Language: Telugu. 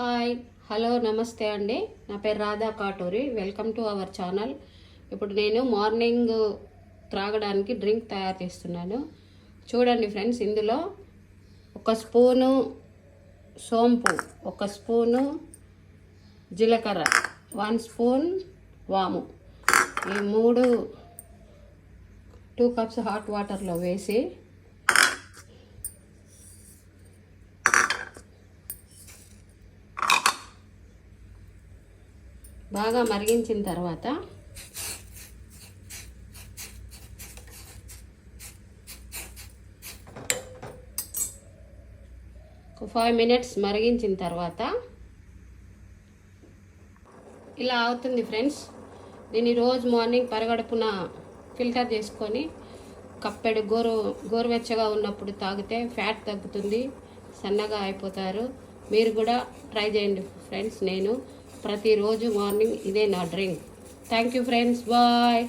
హాయ్ హలో నమస్తే అండి. నా పేరు Radha Katuri. Welcome to our channel. ఇప్పుడు నేను మార్నింగ్ త్రాగడానికి డ్రింక్ తయారు చేస్తున్నాను. చూడండి ఫ్రెండ్స్ ఇందులో ఒక స్పూను సోంపు ఒక స్పూను జీలకర్ర వన్ స్పూన్ వాము. ఈ మూడు టూ కప్స్ హాట్ వాటర్లో వేసి బాగా మరిగించిన తర్వాత ఒక ఫైవ్ మినిట్స్ మరిగించిన తర్వాత ఇలా అవుతుంది ఫ్రెండ్స్ దీన్ని రోజు మార్నింగ్ పరగడుపున ఫిల్టర్ చేసుకొని కప్పెడు గోరు గోరువెచ్చగా ఉన్నప్పుడు తాగితే ఫ్యాట్ తగ్గుతుంది సన్నగా అయిపోతారు. మీరు కూడా ట్రై చేయండి ఫ్రెండ్స్ నేను. ప్రతిరోజు మార్నింగ్ ఇదే నా drink thank you friends bye